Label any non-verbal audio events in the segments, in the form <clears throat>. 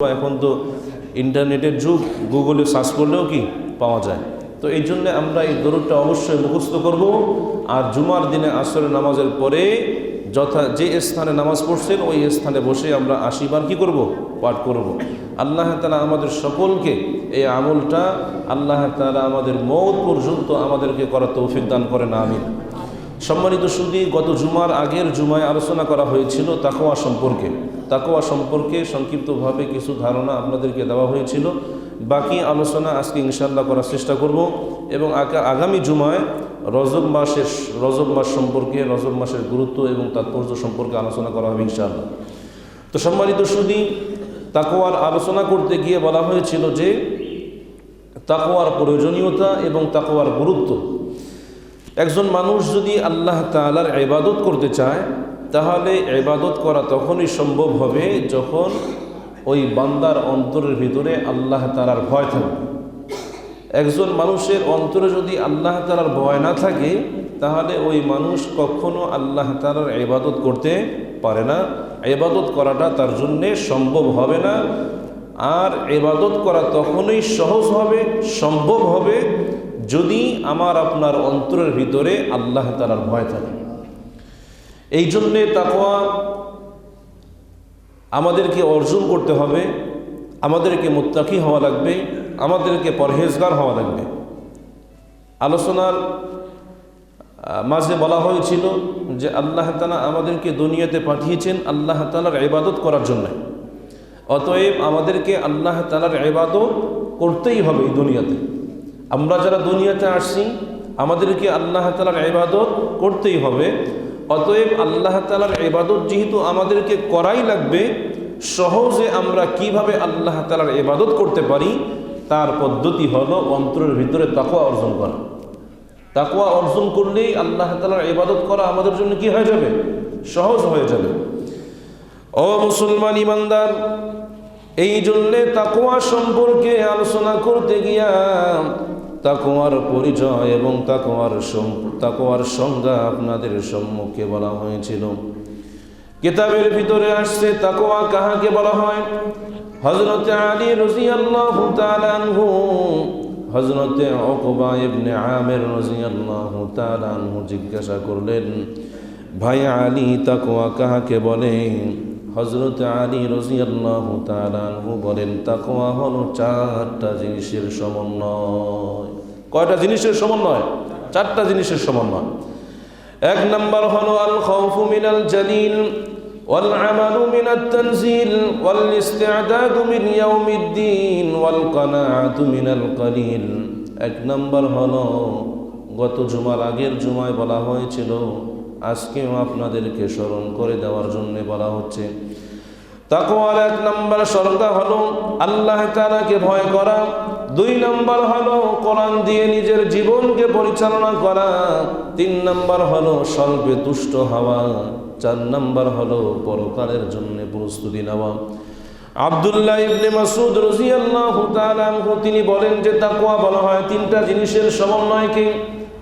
এখন তো ইন্টারনেটের যুগ, গুগলে সার্চ করলেও কি পাওয়া যায়? তো এই জন্য আমরা এই দরুদটা অবশ্যই মুখস্থ করব। আর জুমার দিনে আসরের নামাজের পরে যথা যে স্থানে নামাজ পড়ছেন, ওই স্থানে বসে আমরা আশিবার কি করব? পাঠ করব। আল্লাহ তালা আমাদের সকলকে এই আমলটা, আল্লাহ তালা আমাদের মৌত পর্যন্ত আমাদেরকে করার তৌফিক দান করেন, আমিন। সম্মানিত সুদী, গত জুমার আগের জুমায় আলোচনা করা হয়েছিল তাকোয়া সম্পর্কে। তাকোয়া সম্পর্কে সংক্ষিপ্তভাবে কিছু ধারণা আপনাদেরকে দেওয়া হয়েছিল। বাকি আলোচনা আজকে ইনশাল্লাহ করার চেষ্টা করব এবং আগামী জুমায় রজব মাসের রজব মাস সম্পর্কে, রজব মাসের গুরুত্ব এবং তাৎপর্য সম্পর্কে আলোচনা করা হবে ইনশাআল্লাহ। তো সম্মানিত সুদী তাকোয়ার আলোচনা করতে গিয়ে বলা হয়েছিল যে তাকোয়ার প্রয়োজনীয়তা এবং তাকোয়ার গুরুত্ব একজন মানুষ যদি আল্লাহ তালার ইবাদত করতে চায়, তাহলে ইবাদত করা তখনই সম্ভব হবে যখন ওই বান্দার অন্তরের ভিতরে আল্লাহ তালার ভয় থাকবে। একজন মানুষের অন্তরে যদি আল্লাহ তালার ভয় না থাকে, তাহলে ওই মানুষ কখনো আল্লাহ তালার ইবাদত করতে পারে না। ইবাদত করাটা তার জন্যে সম্ভব হবে না। আর ইবাদত করা তখনই সহজ হবে, সম্ভব হবে যদি আমার আপনার অন্তরের ভিতরে আল্লাহ তালার ভয় থাকে। এই জন্যে তাকোয়া আমাদেরকে অর্জন করতে হবে, আমাদেরকে মুত্তাকি হওয়া লাগবে, আমাদেরকে পরহেজগার হওয়া লাগবে। আলোচনার মাঝে বলা হয়েছিল যে আল্লাহ তালা আমাদেরকে দুনিয়াতে পাঠিয়েছেন আল্লাহ তালার ইবাদত করার জন্য। অতএব আমাদেরকে আল্লাহ তালার ইবাদত করতেই হবে এই দুনিয়াতে। আমরা যারা দুনিয়াতে আসছি আমাদেরকে আল্লাহ তালার ইবাদত করতেই হবে। অতএব আল্লাহ তালার ইবাদত যেহেতু আমাদেরকে করাই লাগবে, সহজে আমরা কীভাবে আল্লাহ তালার ইবাদত করতে পারি, তার পদ্ধতি হলো অন্তরের ভিতরে তাকওয়া অর্জন করা। তাকওয়া অর্জন করলেই আল্লাহ তালার ইবাদত করা আমাদের জন্য কি হয়ে যাবে? সহজ হয়ে যাবে। ও মুসলমান ইমানদার, এই জন্যে তাকোয়া সম্পর্কে আলোচনা করতে গিয়া তাকোয়ার পরিচয় এবং তাকোয়ার তাকোয়ার সংজ্ঞা আপনাদের সম্মুখে বলা হয়েছিল। কিতাবের ভিতরে আসছে তাকোয়া কাহাকে বলা হয়? হজরতে আলী রাদিয়াল্লাহু তাআলা আনহু হজরতে ওকবা ইবনে আমের রাদিয়াল্লাহু তাআলা আনহু জিজ্ঞাসা করলেন, ভাই আলী তাকোয়া কাহাকে বলে? হজরত আলী রাদিয়াল্লাহু তাআলা আনহু বলেন তাকোয়া হলো চারটা জিনিসের সমন্বয়। কয়টা জিনিসের সমন্বয় চারটা জিনিসের সমন্বয় এক নম্বর হলো আল খাউফু মিনাল জালিল والعمل من التنزيل والاستعداد من يوم الدين والقناعة من القليل এক নম্বর হলো গত জুমার আগের জুমায় বলা হয়েছিল আজকেও আপনাদেরকে স্মরণ করে দেওয়ার জন্য বলা হচ্ছে তাকওয়ার এক নম্বর সংজ্ঞা হলো আল্লাহ তাআলাকে ভয় করা দুই নম্বর হলো কোরআন দিয়ে নিজের জীবনকে পরিচালনা করা। তিন নম্বর হলো স্বল্পে তুষ্ট হওয়া। চার নম্বর হলো পরকালের জন্য প্রস্তুতি নেওয়া। আব্দুল্লাহ ইবনে মাসুদ রাদিয়াল্লাহু তাআলা তিনি বলেন যে তাকওয়া বলা হয় তিনটা জিনিসের সমন্বয়কে।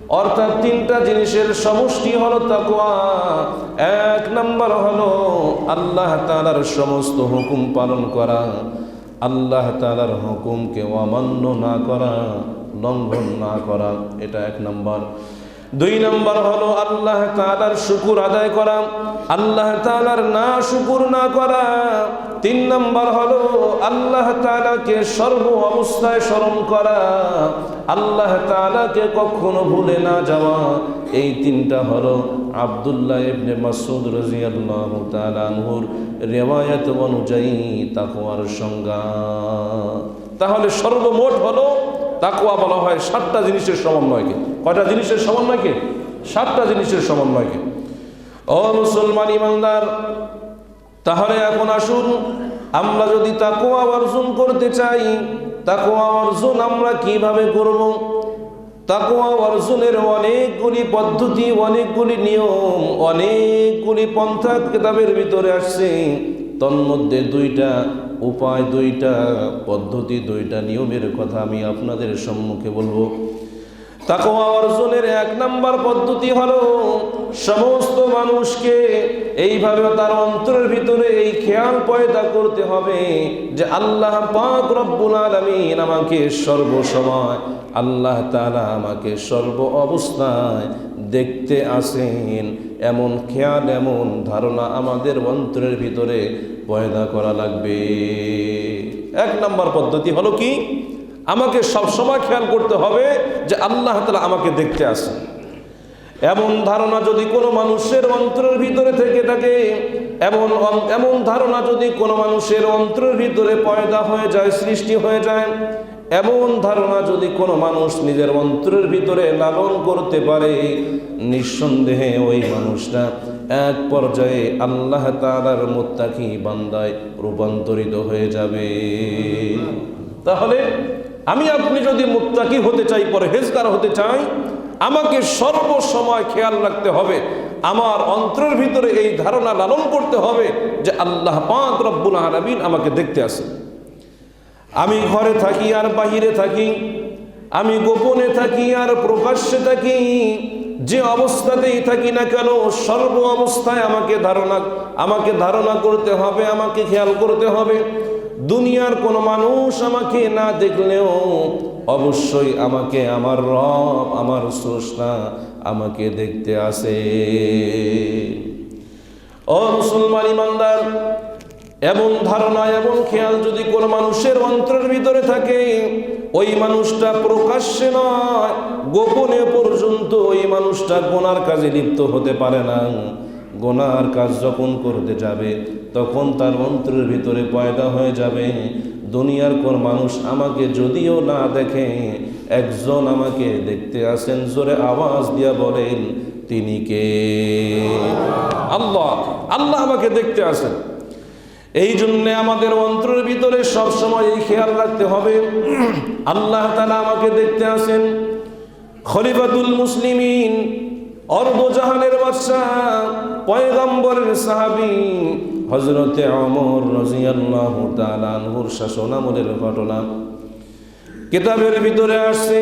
অর্থাৎ তিনটা জিনিসের সমষ্টি হলো তাকওয়া। এক নম্বর হলো আল্লাহ তাআলার সমস্ত হুকুম পালন করা। আল্লাহ তালার হুকুমকে অমান্য না করা লঙ্ঘন না করা এটা এক নম্বর। দুই নম্বর হলো আল্লাহ তাআলার শুকুর আদায় করা, আল্লাহ তাআলার না শুকুর না করা। তিন নম্বর হলো আল্লাহ তাআলাকে সর্ব অবস্থায় স্মরণ করা, আল্লাহ তালাকে কখনো ভুলে না যাওয়া। এই তিনটা হলো আব্দুল্লাহ ইবনে মাসুদ রাদিয়াল্লাহু তাআলা আনহুর রিওয়ায়াত অনুযায়ী তাকওয়ার সংজ্ঞা। তাহলে সর্বমোট হলো তাকওয়া বলা হয় সাতটা জিনিসের সমন্বয়কে। কয়টা জিনিসের সমন্বয়কে? সাতটা জিনিসের সমন্বয়কে। ও মুসলমান ইমানদার, তাহলে এখন আসুন আমরা যদি তাকওয়া অর্জন করতে চাই তাকুয়া অর্জন আমরা কীভাবে করব? তাকুয়া অর্জনের অনেকগুলি পদ্ধতি, অনেকগুলি নিয়ম, অনেকগুলি পন্থা কেতাবের ভিতরে আসছে। তন্মধ্যে দুইটা উপায় দুইটা, পদ্ধতি দুইটা, নিয়মের কথা আমি আপনাদের সম্মুখে বলব। তাকওয়া অর্জনের এক নাম্বার পদ্ধতি হলো, সমস্ত মানুষকে এইভাবে তার অন্তরের ভিতরে এই খেয়াল পয়দা করতে হবে যে আল্লাহ পাক রব্বুল আলামিন আমাকে সর্বসময়, আল্লাহ তাআলা আমাকে সর্ব অবস্থায় দেখতে আসেন। এমন খেয়াল, এমন ধারণা আমাদের অন্তরের ভিতরে পয়দা করা লাগবে। এক নম্বর পদ্ধতি হলো কি? আমাকে সবসময় খেয়াল করতে হবে যে আল্লাহ তাআলা আমাকে দেখতে আসে। এমন ধারণা যদি কোনো মানুষের অন্তরের ভিতরে থেকে থাকে, এমন এমন ধারণা যদি কোনো মানুষের অন্তরের ভিতরে পয়দা হয়ে যায়, সৃষ্টি হয়ে যায়, এমন ধারণা যদি কোনো মানুষ নিজের অন্তরের ভিতরে লালন করতে পারে, নিঃসন্দেহে ওই মানুষটা এক পর্যায়ে আল্লাহ তাআলার মুত্তাকি বান্দায় রূপান্তরিত হয়ে যাবে। তাহলে আমি আপনি যদি মুত্তাকি হতে চাই, পরহেজগার হতে চাই, আমাকে সর্বসময় খেয়াল রাখতে হবে। আমার অন্তরের ভিতরে এই ধারণা লালন করতে হবে যে আল্লাহ পাক রব্বুল আলামিন আমাকে দেখতে আসে আমি ঘরে থাকি আর বাহিরে থাকি, আমি গোপনে থাকি আর প্রকাশ্যে থাকি যে অবস্থাতেই থাকি না কেন, সর্ব অবস্থায় আমাকে ধারণা আমাকে ধারণা করতে হবে, আমাকে খেয়াল করতে হবে। দুনিয়ার কোনো মানুষ আমাকে না দেখলেও অবশ্যই আমাকে আমার রব, আমার স্রষ্টা আমাকে দেখতে আসে। ও মুসলমান ইমানদার, এমন ধারণা, এমন খেয়াল যদি কোনো মানুষের অন্তরের ভিতরে থাকে ওই মানুষটা প্রকাশ্যে নয়, গোপনে পর্যন্ত ওই মানুষটা গোনার কাজে লিপ্ত হতে পারে না। গোনার কাজ যখন করতে যাবে, তখন তার অন্তরের ভিতরে পয়দা হয়ে যাবে। দুনিয়ার কোন মানুষ আমাকে যদিও না দেখে, একজন আমাকে দেখতে আসেন, জোরে আওয়াজ দিয়া বলেন, তিনি কে? আল্লাহ আল্লাহ আমাকে দেখতে আসেন। এই জন্যে আমাদের অন্তরের ভিতরে সবসময় এই খেয়াল রাখতে হবে। <clears throat> আল্লাহ তালা আমাকে দেখতে আসেন খলিফাতুল মুসলিমিন, অর্বজাহানের বাদশাহ, পয়গম্বরের সাহাবি হজরতে অমর রাজিয়াল্লাহু তাআলা আনহুর শাসনামলের ঘটনা। কিতাবের ভিতরে আসছে,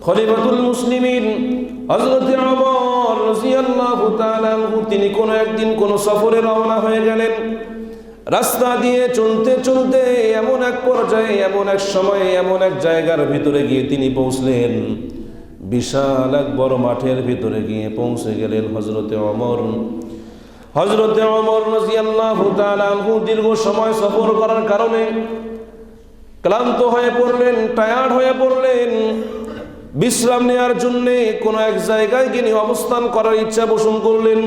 খলিফাতুল মুসলিমিন হজরতে অমর রাজিয়াল্লাহু তাআলা আনহু, তিনি কোনো একদিন কোনো সফরে রওনা হয়ে গেলেন। রাস্তা দিয়ে চলতে চলতে এমন এক পর্যায়ে, এমন এক সময়ে, এমন এক জায়গার ভিতরে গিয়ে তিনি পৌঁছলেন। বিশাল এক বড় মাঠের ভিতরে গিয়ে পৌঁছে গেলেন হজরতে অমর হজরতে অমর রাজিয়াল্লাহু দীর্ঘ সময় সফর করার কারণে ক্লান্ত হয়ে পড়লেন, টায়ার্ড হয়ে পড়লেন। বিশ্রাম নেওয়ার জন্যে কোনো এক জায়গায় তিনি অবস্থান করার ইচ্ছা পোষণ করলেন।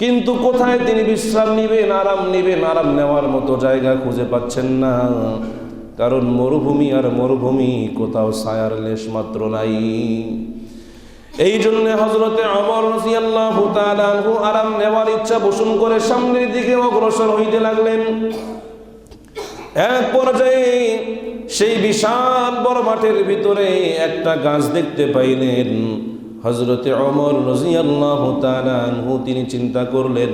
কিন্তু কোথায় তিনি বিশ্রাম নিবেন, আরাম নিবেন? আরাম নেওয়ার মতো জায়গা খুঁজে পাচ্ছেন না। কারণ মরুভূমি আর মরুভূমি, কোথাও ছায়ার লেশ মাত্র নাই। এই জন্য হজরতে অমর আরাম নেওয়ার ইচ্ছা পোষণ করে সামনের দিকে অগ্রসর হইতে লাগলেন। এক পর্যায়ে সেই বিশাল বড় মাঠের ভিতরে একটা গাছ দেখতে পাইলেন। হজরতে অমর রাজিয়াল্লাহ আনহু তিনি চিন্তা করলেন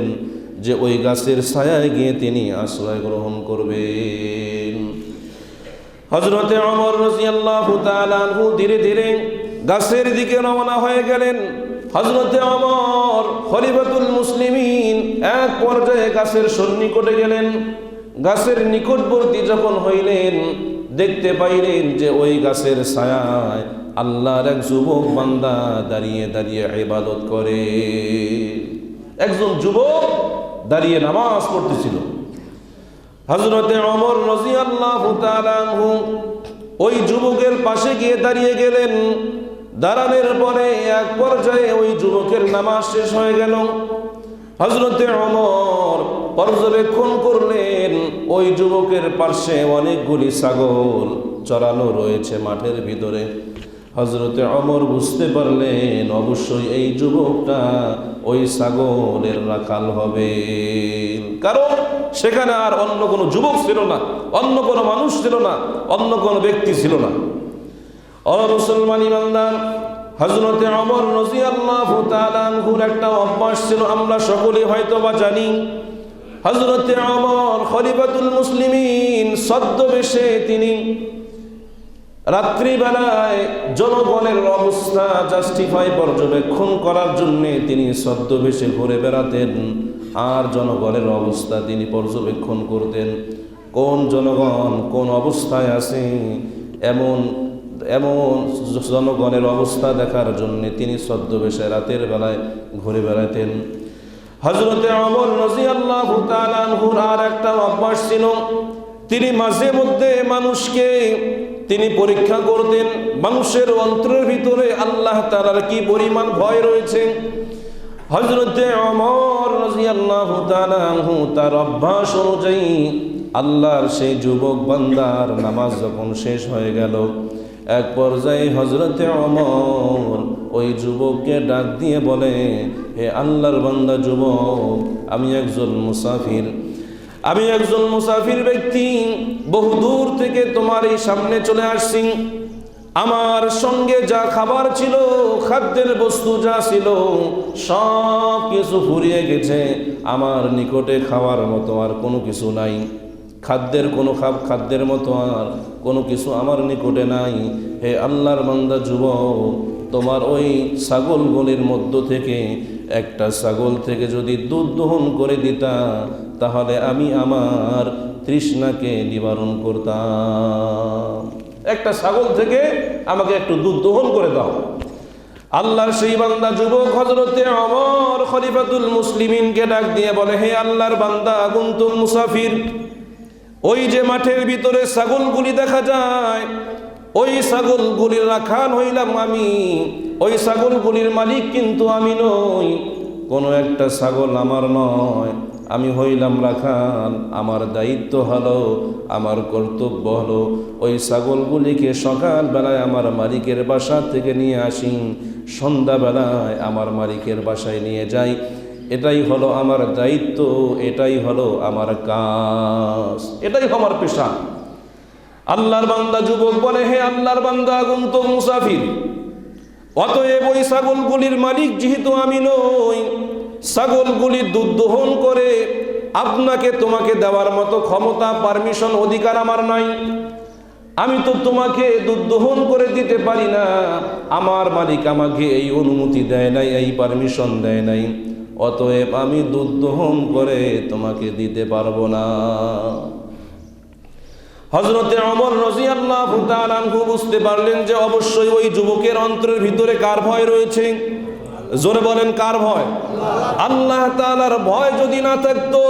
যে ওই গাছের ছায়ায় গিয়ে তিনি আশ্রয় গ্রহণ করবেন। হজরতে অমর রাজিয়াল্লাহ আনহু ধীরে ধীরে গাছের দিকে রওনা হয়ে গেলেন। হজরতে অমর খলিফাতুল মুসলিমিন এক পর্যায়ে গাছের সন্নিকটে গেলেন। গাছের নিকটবর্তী যখন হইলেন, দেখতে পাইলেন যে ওই গাছের ছায়ায় আল্লাহর এক যুবক বান্দা দাঁড়িয়ে দাঁড়িয়ে ইবাদত করে। একজন যুবক দাঁড়িয়ে নামাজ পড়তেছিল। হজরতে অমর রাজি আল্লাহ ওই যুবকের পাশে গিয়ে দাঁড়িয়ে গেলেন। দাঁড়ানোর পরে এক পর্যায়ে ওই যুবকের নামাজ শেষ হয়ে গেল। হজরতে অমর পর্যবেক্ষণ করলেন, ওই যুবকের পার্শ্বে অনেকগুলি ছাগল চড়ানো রয়েছে মাঠের ভিতরে। হজরতে অমর বুঝতে পারলেন, অবশ্যই এই যুবকটা ওই ছাগলের রাখাল হবে। কারণ সেখানে আর অন্য কোনো যুবক ছিল না, অন্য কোনো মানুষ ছিল না, অন্য কোনো ব্যক্তি ছিল না। অ মুসলমান ইমানদার হজরতে অমর নজি আল্লাহ একটা অভ্যাস ছিল, আমরা সকলে হয়তো বা জানি হজরতে অমর খলিফাতুল মুসলিমিন ছদ্মবেশে তিনি রাত্রিবেলায় জনগণের অবস্থা জাস্টিফাই পর্যবেক্ষণ করার জন্যে তিনি ছদ্মবেশে ঘুরে বেড়াতেন। আর জনগণের অবস্থা তিনি পর্যবেক্ষণ করতেন। কোন জনগণ কোন অবস্থায় আছে, এমন এমন জনগণের অবস্থা দেখার জন্যে তিনি ছদ্মবেশে রাতের বেলায় ঘুরে বেড়াতেন। হজরতে অমর রাজি আল্লাহ আর একটা অভ্যাস ছিল তিনি মাঝে মধ্যে মানুষকে তিনি পরীক্ষা করতেন, মানুষের অন্তরের ভিতরে আল্লাহ তালার কি পরিমাণ ভয় রয়েছে। হজরতে অমর তার অভ্যাস অনুযায়ী আল্লাহর সেই যুবক বান্দার নামাজ যখন শেষ হয়ে গেল, এক পর্যায়ে হজরতে অমর ওই যুবককে ডাক দিয়ে বলে, হে আল্লাহর বান্দা যুবক, আমি একজন মুসাফির আমি একজন মুসাফির ব্যক্তি, বহু দূর থেকে তোমার এই সামনে চলে আসছি। আমার সঙ্গে যা খাবার ছিল, খাদ্যের বস্তু যা ছিল, সব কিছু ফুরিয়ে গেছে। আমার নিকটে খাওয়ার মতো আর কোনো কিছু নাই। খাদ্যের কোনো খাব খাদ্যের মতো আর কোনো কিছু আমার নিকটে নাই। হে আল্লাহর বান্দা যুবক, তোমার ওই ছাগলগুলির মধ্য থেকে, একটা ছাগল থেকে যদি দুধ দহন করে দিতা তাহলে আমি আমার তৃষ্ণাকে নিবারণ করতাম। একটা ছাগল থেকে আমাকে একটু দুধ দহন করে দাও। আল্লাহর সেই বান্দা যুবক হজরতে অমর খলিফাতুল মুসলিমিনকে ডাক দিয়ে বলে, হে আল্লাহর বান্দা, আগুন্তুম মুসাফির। ওই যে মাঠের ভিতরে ছাগলগুলি দেখা যায়, ওই ছাগলগুলির রাখান হইলাম আমি। ওই ছাগলগুলির মালিক কিন্তু আমি নই। কোনো একটা ছাগল আমার নয়। আমি হইলাম রাখাল, আমার দায়িত্ব হলো, আমার কর্তব্য হলো। ওই ছাগলগুলিকে সকালবেলায় আমার মালিকের বাসা থেকে নিয়ে আসি, সন্ধ্যাবেলায় আমার মালিকের বাসায় নিয়ে যাই। এটাই হলো আমার দায়িত্ব, এটাই হলো আমার কাজ, এটাই আমার পেশা। আল্লাহর বান্দা যুবক বলে, হে আল্লাহর বান্দা আগুন তো মুসাফির, অতএব ওই ছাগলগুলির মালিক যেহেতু আমি নই ছাগলগুলির দুধ দহন করে, আপনাকে তোমাকে দেওয়ার মতো ক্ষমতা পারমিশন অধিকার আমার নাই। আমি তো তোমাকে দুধ দহন করে দিতে পারি না। আমার মালিক আমাকে এই অনুমতি দেয় নাই, এই পারমিশন দেয় নাই। অতএব আমি দুধ দহন করে তোমাকে দিতে পারব না। হজরতে অমর রাজি আল্লাহ বুঝতে পারলেন যে অবশ্যই ওই যুবকের অন্তরের ভিতরে কার ভয় রয়েছে। জোরে বলেন, কার ভয়? আল্লাহ তালার ভয় যদি না থাকতো,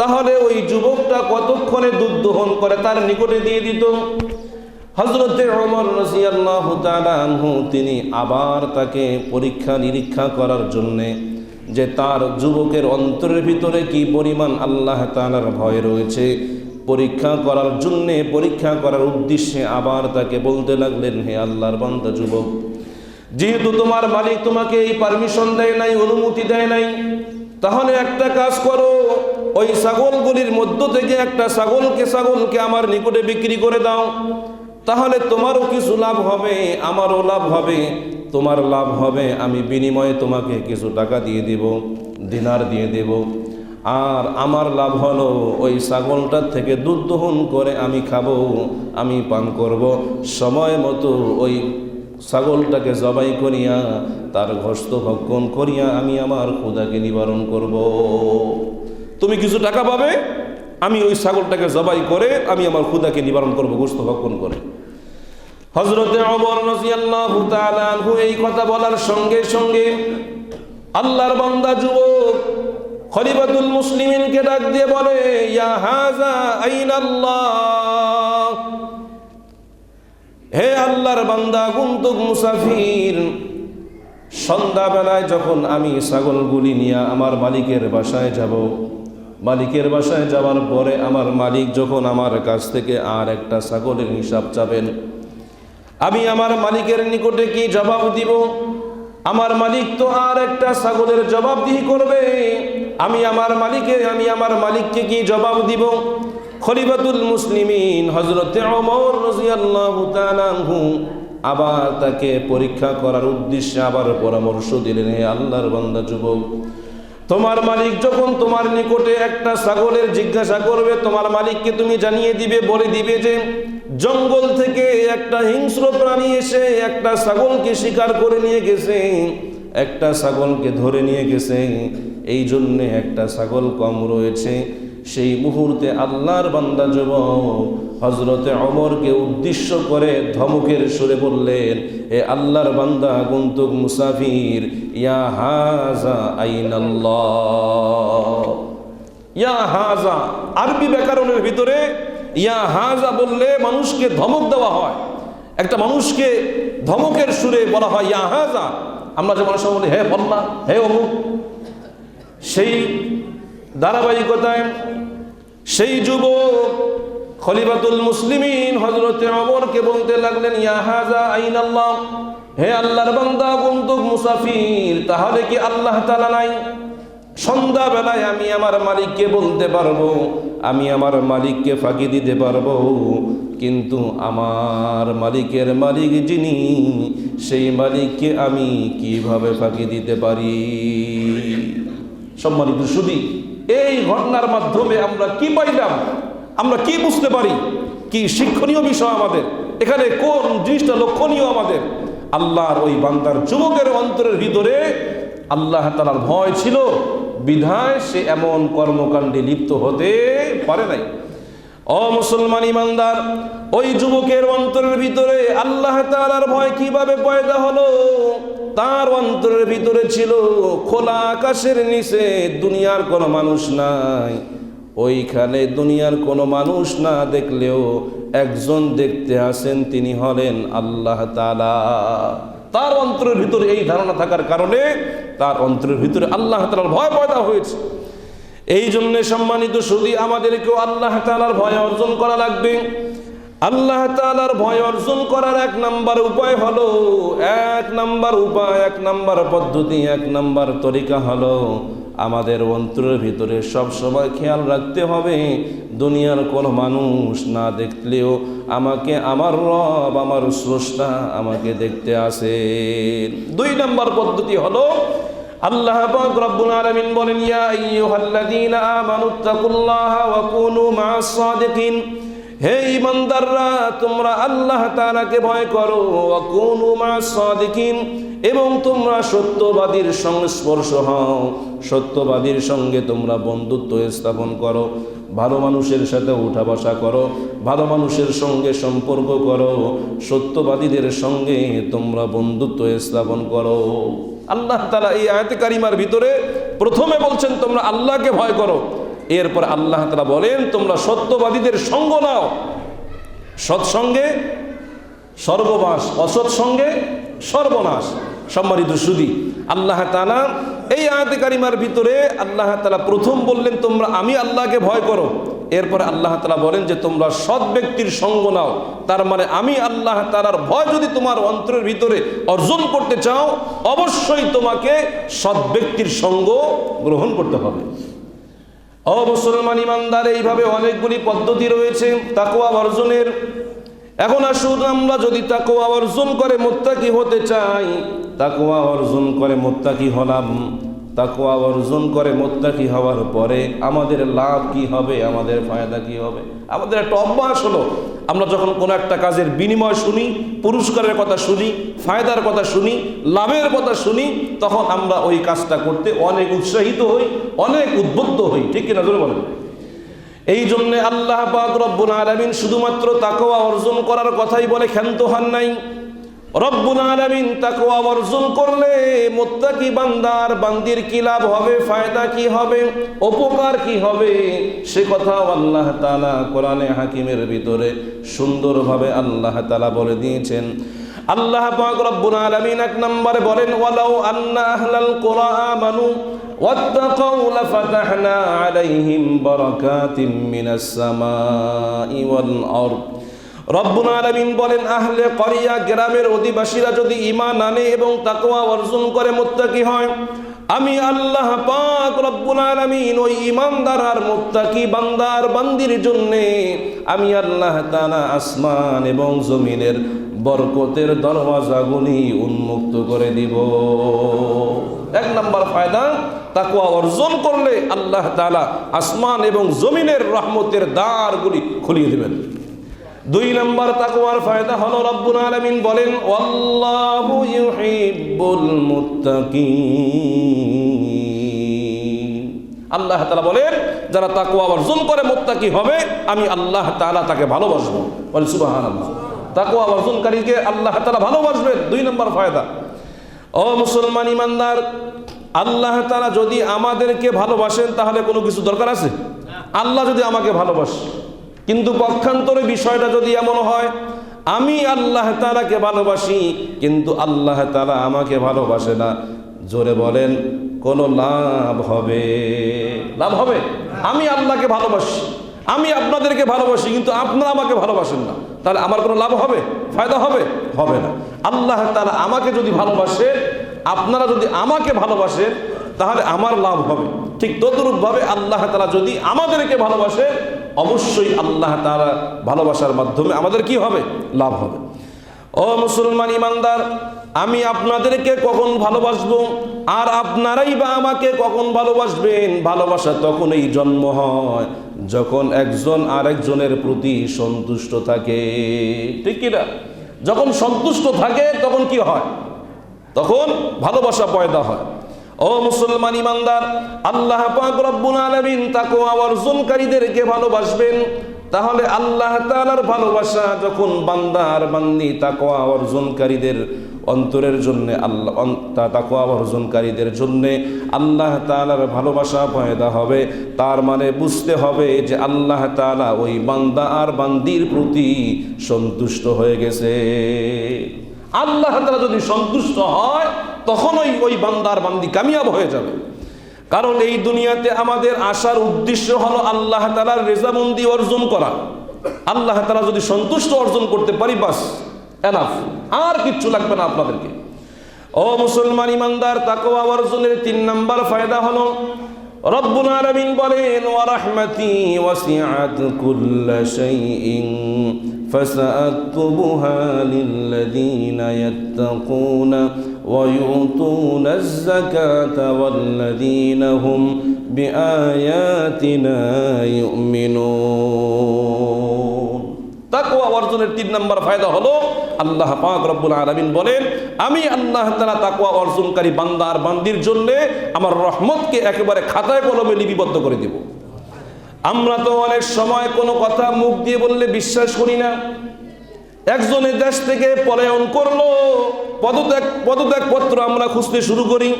তাহলে ওই যুবকটা কতক্ষণে দুধ দহন করে তার নিকটে দিয়ে দিত? হজরতে অমর রাজি আল্লাহ তিনি আবার তাকে পরীক্ষা নিরীক্ষা করার জন্যে যে তার যুবকের অন্তরের ভিতরে কি পরিমাণ আল্লাহ তালার ভয় রয়েছে, পরীক্ষা করার জন্যে, পরীক্ষা করার উদ্দেশ্যে আবার তাকে বলতে লাগলেন, হে আল্লাহর বান্দা যুবক যেহেতু তোমার মালিক তোমাকে এই পারমিশন দেয় নাই, অনুমতি দেয় নাই, তাহলে একটা কাজ করো, ওই ছাগলগুলির মধ্য থেকে একটা ছাগলকে ছাগলকে আমার নিকটে বিক্রি করে দাও, তাহলে তোমারও কিছু লাভ হবে, আমারও লাভ হবে, তোমার লাভ হবে, আমি বিনিময়ে তোমাকে কিছু টাকা দিয়ে দেব, দিনার দিয়ে দেব, আর আমার লাভ হলো ওই ছাগলটার থেকে দুধ দহন করে আমি খাব, আমি পান করব, সময় মতো ওই ছাগলটাকে জবাই করিয়া, তার ঘস্ত ভক্ষণ করিয়া আমি আমার ক্ষুদাকে নিবারণ করব। তুমি কিছু টাকা পাবে? আমি ওই ছাগলটাকে জবাই করে আমি আমার ক্ষুদাকে নিবারণ করব গোস্ত ভক্ষণ করে। হজরতে এই কথা বলার সঙ্গে সঙ্গে আল্লাহর বান্দা যুবক খলিফাতুল মুসলিমিনকে ডাক দিয়ে বলে, ইয়া হাজা আইনাল্লাহ। হে আল্লাহর বান্দা গুন্তুক মুসাফির। সন্ধ্যাবেলায় যখন আমি ছাগলগুলি নিয়ে আমার মালিকের বাসায় যাব, মালিকের বাসায় যাওয়ার পরে আমার মালিক যখন আমার কাছ থেকে আর একটা ছাগলের হিসাব চাবেন, আমি আমার মালিকের নিকটে কি জবাব দিব? আমার মালিক তো আর একটা ছাগলের জবাবদিহি করবে। আমি আমার মালিকে আমি আমার মালিককে কি জবাব দিব? খলিফাতুল মুসলিমিন হজরতে অমর আনহু আবার তাকে পরীক্ষা করার উদ্দেশ্যে আবার পরামর্শ দিলেন হে আল্লাহর বান্দা যুবক, তোমার মালিক যখন তোমার নিকটে একটা ছাগলের জিজ্ঞাসা করবে, তোমার মালিককে তুমি জানিয়ে দিবে, বলে দিবে যে, জঙ্গল থেকে একটা হিংস্র প্রাণী এসে একটা ছাগলকে শিকার করে নিয়ে গেছে, একটা ছাগলকে ধরে নিয়ে গেছে, এই জন্যে একটা ছাগল কম রয়েছে সেই মুহূর্তে আল্লাহর বান্দা যুবক হজরতে অমরকে উদ্দেশ্য করে ধমকের সুরে বললেন, এ আল্লাহর বান্দা, গুন্তুক মুসাফির, ইয়া হাজা আইনাল্লাহ। ইয়া হাজা আরবি ব্যাকরণের ভিতরে ইয়া হাজা বললে মানুষকে ধমক দেওয়া হয়। একটা মানুষকে ধমকের সুরে বলা হয়, ইয়া হাজা আমরা যে মানুষ বলি, হে বল্লা, হে অমুক। সেই ধারাবাহিকতায় সেই যুবক খলিফাতুল মুসলিমিন হজরতে অমরকে বলতে লাগলেন ইয়াহাজা আইন আল্লাহ হে আল্লাহর বান্দা, বন্দুক মুসাফির, তাহলে কি আল্লাহ তালা নাই? সন্ধ্যাবেলায় আমি আমার মালিককে বলতে পারব, আমি আমার মালিককে ফাঁকি দিতে পারব, কিন্তু আমার মালিকের মালিক যিনি, সেই মালিককে আমি কীভাবে ফাঁকি দিতে পারি? সম্মানিত সুদী এই ঘটনার মাধ্যমে আমরা কি পাইলাম? আমরা কি বুঝতে পারি? কি শিক্ষণীয় বিষয় আমাদের? এখানে কোন জিনিসটা লক্ষণীয় আমাদের? আল্লাহর ওই বান্দার যুবকের অন্তরের ভিতরে আল্লাহ তালার ভয় ছিল। বিধায় সে এমন কর্মকাণ্ডে লিপ্ত হতে পারে নাই। ও মুসলমান ইমানদার, ওই যুবকের অন্তরের ভিতরে আল্লাহ তাআলার ভয় কীভাবে পয়দা হলো? তার অন্তরের ভিতরে ছিল খোলা আকাশের নিচে দুনিয়ার কোনো মানুষ নাই। ওইখানে দুনিয়ার কোনো মানুষ না দেখলেও একজন দেখতে আসেন, তিনি হলেন আল্লাহ তালা তার অন্তরের ভিতরে এই ধারণা থাকার কারণে তার অন্তরের ভিতরে আল্লাহ তাআলার ভয় পয়দা হয়েছে। এই জন্য সম্মানিত শুধু আমাদেরকেও আল্লাহ তালার ভয় অর্জন করা লাগবে। আল্লাহ তালার ভয় অর্জন করার এক নাম্বার উপায় হলো, এক নাম্বার উপায়, এক নাম্বার পদ্ধতি, এক নাম্বার তরিকা হলো আমাদের অন্তরের ভিতরে সব সময় খেয়াল রাখতে হবে, দুনিয়ার কোনো মানুষ না দেখলেও আমাকে আমার রব, আমার স্রষ্টা আমাকে দেখতে আসে। দুই নাম্বার পদ্ধতি হলো আল্লাহ পাক রব্বুল আলামিন বলেন, ইয়া আইয়ুহাল্লাযীনা আমানুত্তাকুল্লাহা ওয়া কুনু মা'আস সাদিকিন। হে ইমানদাররা তোমরা আল্লাহ তাআলাকে ভয় করো। ওয়া কুনু মা'আস সাদিকিন। এবং তোমরা সত্যবাদীর সংস্পর্শ হও। সত্যবাদীর সঙ্গে তোমরা বন্ধুত্ব স্থাপন করো। ভালো মানুষের সাথে উঠা বসা করো। ভালো মানুষের সঙ্গে সম্পর্ক করো। সত্যবাদীদের সঙ্গে তোমরা বন্ধুত্ব স্থাপন করো। আল্লাহ তালা এই আয়াতে কারিমার ভিতরে প্রথমে বলছেন, তোমরা আল্লাহকে ভয় করো। এরপর আল্লাহ তালা বলেন, তোমরা সত্যবাদীদের সঙ্গ নাও। সৎসঙ্গে সর্ববাস অসৎ সঙ্গে সর্বনাশ। সম্মানিত সুদি আল্লাহ তালা এই আয়াতে কারিমার ভিতরে আল্লাহ তালা প্রথম বললেন, তোমরা আমি আল্লাহকে ভয় করো। এরপরে আল্লাহ তালা বলেন যে, তোমরা সৎ ব্যক্তির সঙ্গ নাও। তার মানে আমি আল্লাহ তালার ভয় যদি তোমার অন্তরের ভিতরে অর্জন করতে চাও, অবশ্যই তোমাকে সৎ ব্যক্তির সঙ্গ গ্রহণ করতে হবে। ও মুসলমান ইমানদার, এইভাবে অনেকগুলি পদ্ধতি রয়েছে তাকোয়া অর্জনের। এখন আসুন আমরা যদি তাকোয়া অর্জন করে মোত্তাকি হতে চাই তাকোয়া অর্জন করে মোত্তাকি হলাম। তাকোয়া অর্জন করে মোত্তাকি হওয়ার পরে আমাদের লাভ কি হবে? আমাদের ফায়দা কি হবে? আমাদের একটা অভ্যাস হলো, আমরা যখন কোনো একটা কাজের বিনিময় শুনি, পুরস্কারের কথা শুনি, ফায়দার কথা শুনি, লাভের কথা শুনি, তখন আমরা ওই কাজটা করতে অনেক উৎসাহিত হই, অনেক উদ্বুদ্ধ হই। ঠিক কিনা? জোরে বলেন। এই জন্যে আল্লাহ পাক রব্বুল আলামিন শুধুমাত্র তাকওয়া অর্জন করার কথাই বলে ক্ষান্ত হন নাই। রব্বুল আলামিন তাকে অবর্জন করলে মুত্তাকি বান্দার বান্দির কি লাভ হবে? ফায়দা কি হবে? উপকার কি হবে? সে কথা আল্লাহ তাআলা কোরআনে হাকিমের ভিতরে সুন্দরভাবে আল্লাহ তাআলা বলে দিয়েছেন। আল্লাহ পাক রব্বুল আলামিন এক নম্বরে বলেন ওয়ালাও আল্লাহ আহলাল কুরা আমানু, ওয়াত্তাকাউ লাফাতাহনা আলাইহিম বারাকাতিম মিনাস সামাই ওয়াল রব্বুল আলামিন বলেন, আহলে করিয়া গ্রামের অধিবাসীরা যদি ঈমান আনে এবং তাকওয়া অর্জন করে মুত্তাকি হয়, আমি আল্লাহ পাক রব্বুল আলামিন ওই ইমানদার আর মুত্তাকি বান্দার বান্দির জন্য আমি আল্লাহ তাআলা আসমান এবং জমিনের বরকতের দরওয়াজাগুলি উন্মুক্ত করে দিব। এক নম্বর ফায়দা তাকুয়া অর্জন করলে আল্লাহ তাআলা আসমান এবং জমিনের রহমতের দ্বারগুলি খুলিয়ে দিবেন। দুই নম্বর তাকওয়ার ফায়দা হলো রব্বুল আলামিন বলেন আল্লাহু ইউহিব্বুল মুত্তাকিন। আল্লাহ তাআলা বলেন, যারা তাকওয়া অর্জন করে মুত্তাকি হবে, আমি আল্লাহ তাআলা তাকে ভালোবাসবো। বলেন, সুবহানাল্লাহ। তাকওয়া অর্জনকারীকে আল্লাহ তাআলা ভালোবাসবেন, দুই নম্বর ফায়দা। ও মুসলমান ইমানদার, আল্লাহ তাআলা যদি আমাদেরকে ভালোবাসেন, তাহলে কোনো কিছু দরকার আছে? আল্লাহ যদি আমাকে ভালোবাসে। কিন্তু পক্ষান্তরে বিষয়টা যদি এমন হয়, আমি আল্লাহ তালাকে ভালোবাসি, কিন্তু আল্লাহ তালা আমাকে ভালোবাসে না। জোরে বলেন, কোনো লাভ হবে? লাভ হবে? আমি আল্লাহকে ভালোবাসি, আমি আপনাদেরকে ভালোবাসি, কিন্তু আপনারা আমাকে ভালোবাসেন না। তাহলে আমার কোনো লাভ হবে? ফায়দা হবে? হবে না। আল্লাহ তালা আমাকে যদি ভালোবাসে আপনারা যদি আমাকে ভালোবাসেন, তাহলে আমার লাভ হবে। ঠিক তদরূপভাবে আল্লাহ তালা যদি আমাদেরকে ভালোবাসে অবশ্যই আল্লাহ তালা ভালোবাসার মাধ্যমে আমাদের কি হবে? লাভ হবে। ও মুসলমান ইমানদার, আমি আপনাদেরকে কখন ভালোবাসবো? আর আপনারাই বা আমাকে কখন ভালোবাসবেন? ভালোবাসা তখনই জন্ম হয় যখন একজন আরেকজনের প্রতি সন্তুষ্ট থাকে। ঠিক কিনা যখন সন্তুষ্ট থাকে, তখন কি হয়? তখন ভালোবাসা পয়দা হয়। ও মুসলমান ইমানদার, আল্লাহ পাক রব্বুল আলামিন তাকওয়া অর্জনকারীদেরকে ভালোবাসবেন। তাহলে আল্লাহ তাআলার ভালোবাসা যখন বান্দা আর বান্দি তাকওয়া অর্জনকারীদের অন্তরের জন্য আল্লাহ তাকওয়া অর্জনকারীদের জন্য আল্লাহ তাআলার ভালোবাসা পয়দা হবে। তার মানে বুঝতে হবে যে আল্লাহ তাআলা ওই বান্দা আর বান্দির প্রতি সন্তুষ্ট হয়ে গেছে। আল্লাহ তাআলা যদি সন্তুষ্ট হয় তখনই ওই বান্দার বান্দি কামিয়াব হয়ে যাবে। কারণ এই দুনিয়াতে আমাদের আসার উদ্দেশ্য হলো আল্লাহ তালার রেজামন্দি অর্জন করা। আল্লাহ তালা যদি সন্তুষ্ট অর্জন করতে পারি, বাস এনাফ আর কিচ্ছু লাগবে না আপনাদেরকে। ও মুসলমান ইমানদার তাকো অর্জনের তিন নাম্বার ফায়দা হলো, রব্বুল আলামিন বলেন, ওয়া রাহমাতি ওয়াসিআত কুল্লা শাইইন ফাসাআতুবুহা ويؤتون الزكاة والذين هم بآياتنا يؤمنون তাকওয়া অর্জনের তিন নম্বর ফায়দা হলো আল্লাহ পাক রব্বুল আলামিন বলেন আমি আল্লাহ তাআলা তাকওয়া অর্জনকারী বান্দা আর বান্দির জন্য আমার রহমতকে একেবারে খাতায় কলমে লিপিবদ্ধ করে দেব আমরা তো অনেক সময় কোনো কথা মুখ দিয়ে বললে বিশ্বাস করি না একজনের দেশ থেকে পলায়ন করল। পদত্যাগ পদত্যাগ পত্র আমরা খুঁজতে শুরু করি।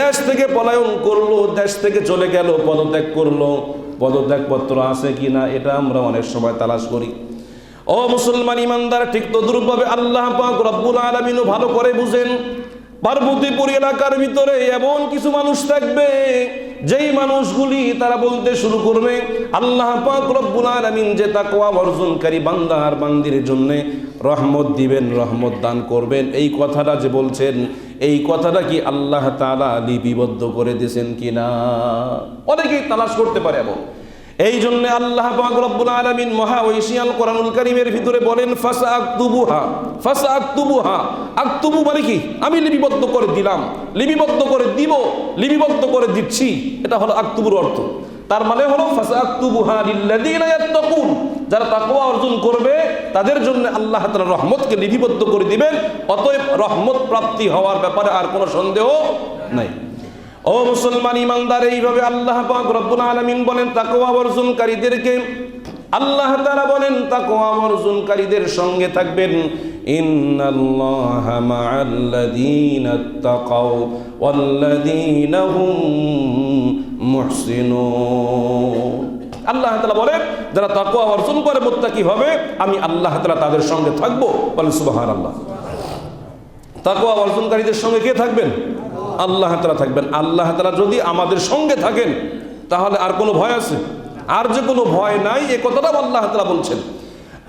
দেশ থেকে পলায়ন করল, দেশ থেকে চলে গেল, পদত্যাগ করল। পদত্যাগ পত্র আছে কি না এটা আমরা অনেক সময় তালাশ করি। ও মুসলমান ইমানদার, ঠিক তদ্রুপভাবে আল্লাহ রব্বুল আলমিনও ভালো করে বুঝেন। পার্বতীপুর এলাকার ভিতরে এমন কিছু মানুষ থাকবে যেই মানুষগুলি তারা বলতে শুরু করবে, আল্লাহ পাক রব্বুল আলামিন যে তাকওয়া অর্জনকারী বান্দা আর বান্দির জন্য রহমত দিবেন, রহমত দান করবেন। এই কথাটা যে বলছেন, এই কথাটা কি আল্লাহ তাআলা লিপিবদ্ধ করে দিয়েছেন কিনা? অনেকেই তালাশ করতে পারে এমন। এই জন্য আল্লাহ রব্বুল আলামিন মহা ঐশিয়াল কোরআনুল কারীমের ভিতরে বলেন ফাসা আক্তুবুহা ফাসা আক্তুবুহা আক্তুবু মানে কি? আমি লিপিবদ্ধ করে দিলাম, লিপিবদ্ধ করে দিব, লিপিবদ্ধ করে দিচ্ছি। এটা হলো আক্তুবুর অর্থ। তার মানে হলো ফাসা আক্তুবুহা লিল্লাযিনা যারা তাকওয়া অর্জন করবে, তাদের জন্য আল্লাহ তাআলা রহমতকে লিপিবদ্ধ করে দিবেন। অতএব রহমত প্রাপ্তি হওয়ার ব্যাপারে আর কোনো সন্দেহ নাই। ও মুসলমান ইমানদার, এইভাবে আল্লাহ পাক রব্বুল আলামিন বলেন, তাকওয়া অর্জনকারীদেরকে আল্লাহ তাআলা বলেন, তাকওয়া অর্জনকারীদের সঙ্গে থাকবেন। ইন্নাল্লাহা মাআল্লাযীনা তাকাও ওয়াল্লাযীনা হুম মুহসিনুন। আল্লাহ তাআলা বলেন, যারা তাকওয়া অর্জন করে মুত্তাকি হবে, আমি আল্লাহ তাআলা তাদের সঙ্গে থাকব। বলেন সুবহানাল্লাহ। তাকওয়া অর্জনকারীদের সঙ্গে কে থাকবেন? আল্লাহ তালা থাকবেন। আল্লাহ তালা যদি আমাদের সঙ্গে থাকেন, তাহলে আর কোনো ভয় আছে? আর যে কোনো ভয় নাই, এ কথাটাও আল্লাহ তালা বলছেন।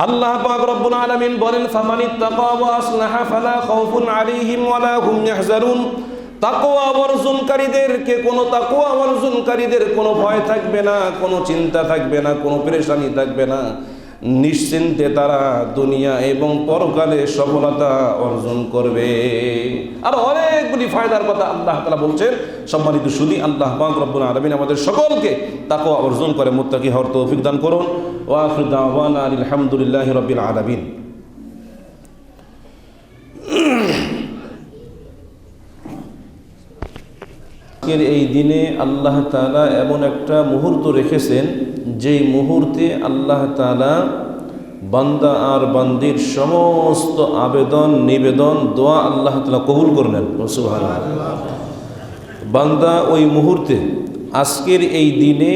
আল্লাহ পাক রব্বুল আলামিন বলেন, ফামানি তাকা ওয়া আসলাহা ফালা খাউফুন আলাইহিম ওয়ালা হুম ইয়াহজানুন তাকোয়া অর্জনকারীদেরকে কোনো তাকোয়া অর্জনকারীদের কোনো ভয় থাকবে না, কোনো চিন্তা থাকবে না, কোনো পেরেশানি থাকবে না। নিশ্চিন্তে তারা দুনিয়া এবং পরকালে সফলতা অর্জন করবে। আর অনেকগুলি ফায়দার কথা আল্লাহ তালা বলছেন। সম্মানিত শুনি আল্লাহ পাক রব্বুল আলমিন আমাদের সকলকে তাকওয়া অর্জন করে, মুত্তাকি হওয়ার তৌফিক দান করুন। ওয়াখির দাওয়ানা আলহামদুলিল্লাহ রবিল আলমিন। এই দিনে আল্লাহ তালা এমন একটা মুহূর্ত রেখেছেন যেই মুহূর্তে আল্লাহ তালা বান্দা আর বান্দির সমস্ত আবেদন, নিবেদন, দোয়া আল্লাহ তালা কবুল করলেন সুবহানাল্লাহ। বান্দা ওই মুহূর্তে, আজকের এই দিনে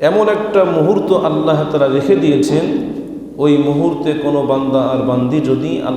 এমন একটা মুহূর্ত আল্লাহ তালা রেখে দিয়েছেন, ওই মুহূর্তে কোনো বান্দা আর বান্দি যদি